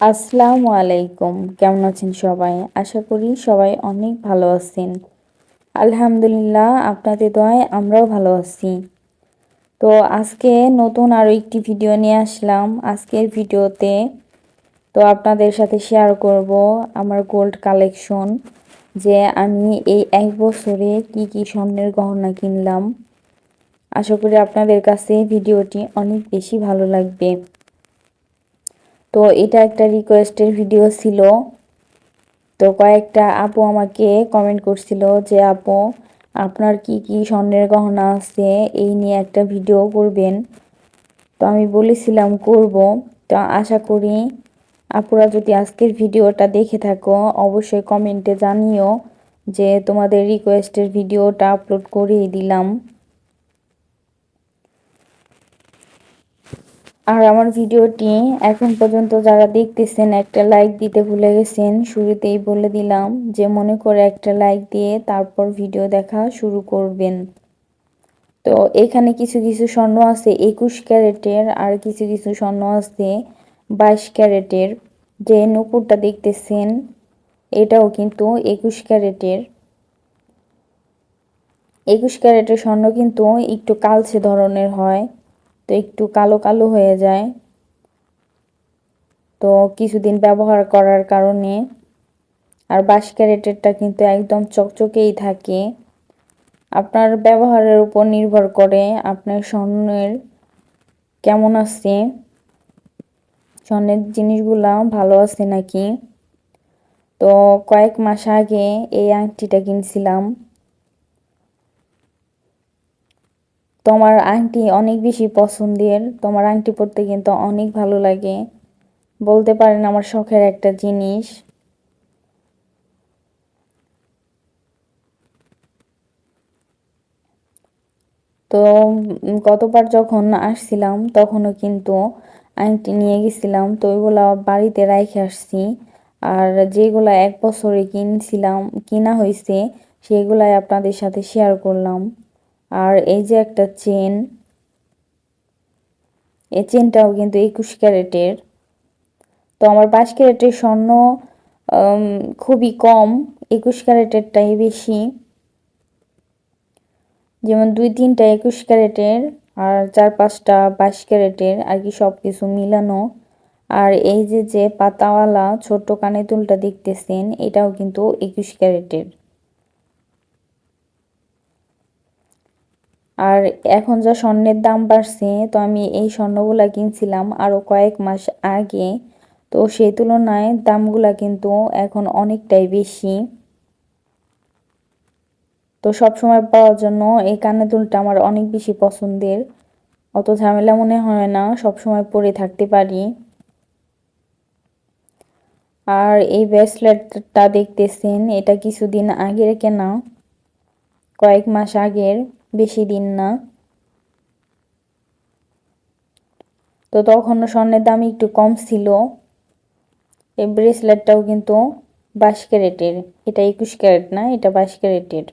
আসসালামু আলাইকুম। কেমন আছেন সবাই? আশা করি সবাই অনেক ভালো আছেন। আলহামদুলিল্লাহ, আপনাদের দয় আমরাও ভালো আছি। তো আজকে নতুন আরও একটি ভিডিও নিয়ে আসলাম। আজকের ভিডিওতে তো আপনাদের সাথে শেয়ার করব আমার গোল্ড কালেকশন যে আমি এই এক বছরে কি কি স্বর্ণের গহনা কিনলাম। আশা করি আপনাদের কাছে ভিডিওটি অনেক বেশি ভালো লাগবে। তো এটা একটা রিকোয়েস্টের ভিডিও ছিল। তো কয়েকটা আপু আমাকে কমেন্ট করছিল যে, আপু, আপনার কি কি স্বর্ণের গহনা আছে? এই নিয়ে একটা ভিডিও করবেন। তো আমি বলেছিলাম, করব। তো আশা করি আপুরা যদি আজকের ভিডিওটা দেখে থাকো, অবশ্যই কমেন্টে জানিও যে তোমাদের রিকোয়েস্টের ভিডিওটা আপলোড করেই দিলাম। আর আমার ভিডিওটি এখন পর্যন্ত যারা দেখতেছেন, একটা লাইক দিতে ভুলে গেছেন, শুরুতেই বলে দিলাম যে মনে করে একটা লাইক দিয়ে তারপর ভিডিও দেখা শুরু করবেন। তো এখানে কিছু কিছু স্বর্ণ আছে, একুশ ক্যারেটের, আর কিছু কিছু স্বর্ণ আছে, বাইশ ক্যারেটের। যে নুপুরটা দেখতেছেন, এটাও কিন্তু একুশ ক্যারেটের। একুশ ক্যারেটের স্বর্ণ কিন্তু একটু কালচে ধরনের হয়। তো একটু কালো কালো হয়ে যায়। তো কিছুদিন ব্যবহার করার কারণে আর বাস ক্যারেটেরটা কিন্তু একদম চকচকেই থাকে। আপনার ব্যবহারের উপর নির্ভর করে আপনার স্বর্ণের কেমন আছে, স্বর্ণের জিনিসগুলা ভালো আছে নাকি। তো কয়েক মাস আগে এই আংটিটা কিনছিলাম। তোমার আংটি অনেক বেশি পছন্দের। তোমার আংটি পরতে কিন্তু অনেক ভালো লাগে। বলতে পারেন আমার শখের একটা জিনিস। তো গতবার যখন আসছিলাম, তখনও কিন্তু আংটি নিয়ে গেছিলাম। তো ওইগুলো বাড়িতে রাইখে আসছি। আর যেগুলো এক বছরে কিনছিলাম, কিনা হয়েছে সেগুলাই আপনাদের সাথে শেয়ার করলাম। আর এই যে একটা চেন এই চেনটাও কিন্তু একুশ ক্যারেটের। তো আমার বাইশ ক্যারেটের স্বর্ণ খুবই কম, একুশ ক্যারেটেরটাই বেশি। যেমন দুই তিনটা একুশ ক্যারেটের আর চার পাঁচটা বাইশ ক্যারেটের, আর কি সব কিছু মিলানো। আর এই যে যে পাতাওয়ালা ছোট্ট কানে তুলটা দেখতেছেন, এটাও কিন্তু একুশ ক্যারেটের। আর এখন যা স্বর্ণের দাম বাড়ছে, তো আমি এই স্বর্ণগুলা কিনছিলাম আরও কয়েক মাস আগে। তো সেই তুলনায় দামগুলা কিন্তু এখন অনেকটাই বেশি। তো সব সময় পাওয়ার জন্য এই কানের দুলটা আমার অনেক বেশি পছন্দের। অত ঝামেলা মনে হয় না সব সময় পরে থাকতে পারি। আর এই ব্রেসলেটটা দেখতেছেন, এটা কিছুদিন আগের কেনা, কয়েক মাস আগের। বেশি দিন না। তো তখন স্বর্ণের দাম একটু কম ছিল। এই ব্রেসলেটটাও কিন্তু বাইশ ক্যারেটের। এটা একুশ ক্যারেট না, এটা বাইশ ক্যারেটের।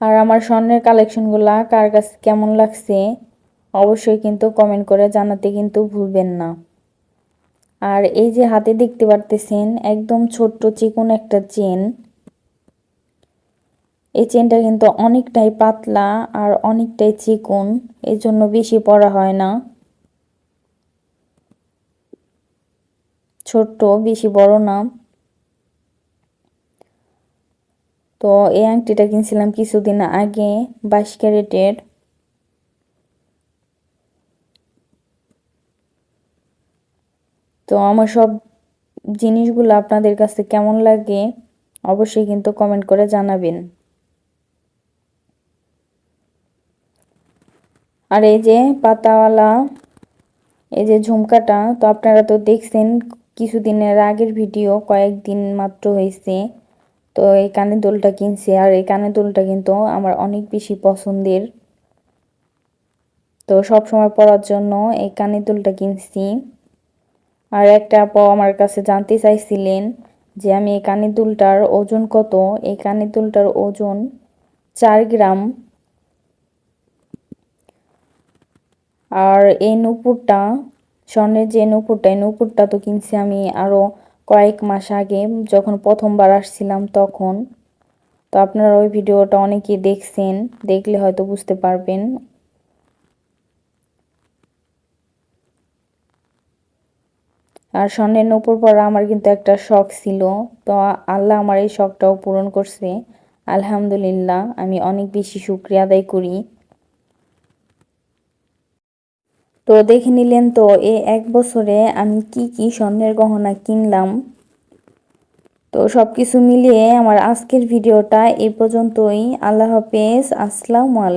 আর আমার স্বর্ণের কালেকশনগুলা কার কাছে কেমন লাগছে, অবশ্যই কিন্তু কমেন্ট করে জানাতে কিন্তু ভুলবেন না। আর এই যে হাতে দেখতে পারতেছেন, একদম ছোট্ট চিকন একটা চেন। এই চেনটা কিন্তু অনেকটাই পাতলা আর অনেকটাই চিকন জন্য বেশি পরা হয় না। ছোট্ট, বেশি বড় না। তো এই আংটিটা কিনছিলাম কিছুদিন আগে, বাইশ ক্যারেটের। তো আমার সব জিনিসগুলো আপনাদের কাছে কেমন লাগে, অবশ্যই কিন্তু কমেন্ট করে জানাবেন। আর এই যে পাতাওয়ালা, এই যে ঝুমকাটা, তো আপনারা তো দেখছেন, কিছুদিনের আগের ভিডিও, কয়েকদিন মাত্র হয়েছে। তো এই কানের দোলটা কিনছি, আর এই কানের দোলটা কিন্তু আমার অনেক বেশি পছন্দের। তো সব সময় পরার জন্য এই কানের দুলটা কিনছি। আর একটা আপু আমার কাছে জানতে চাইছিলেন যে আমি এই কানের দুলটার ওজন কত? এই কানের দুলটার ওজন চার গ্রাম। আর এই নূপুরটা, স্বর্ণের যে নূপুরটা, এই নূপুরটা তো কিনছি আমি আরও কয়েক মাস আগে, যখন প্রথমবার আসছিলাম তখন। তো আপনারা ওই ভিডিওটা অনেকে দেখছেন, দেখলে হয়তো বুঝতে পারবেন। আর স্বর্ণের নূপুর পরা আমার কিন্তু একটা শখ ছিল। তো আল্লাহ আমার এই শখটাও পূরণ করছে। আলহামদুলিল্লাহ, আমি অনেক বেশি শুক্রিয়া আদায় করি। তো দেখে নিলেন তো এই এক বছরে আমি কি কি স্বর্ণের গহনা কিনলাম। তো সব কিছু মিলিয়ে আমার আজকের ভিডিওটা এই পর্যন্তই। আল্লাহ হাফেজ। আসসালামু আলাইকুম।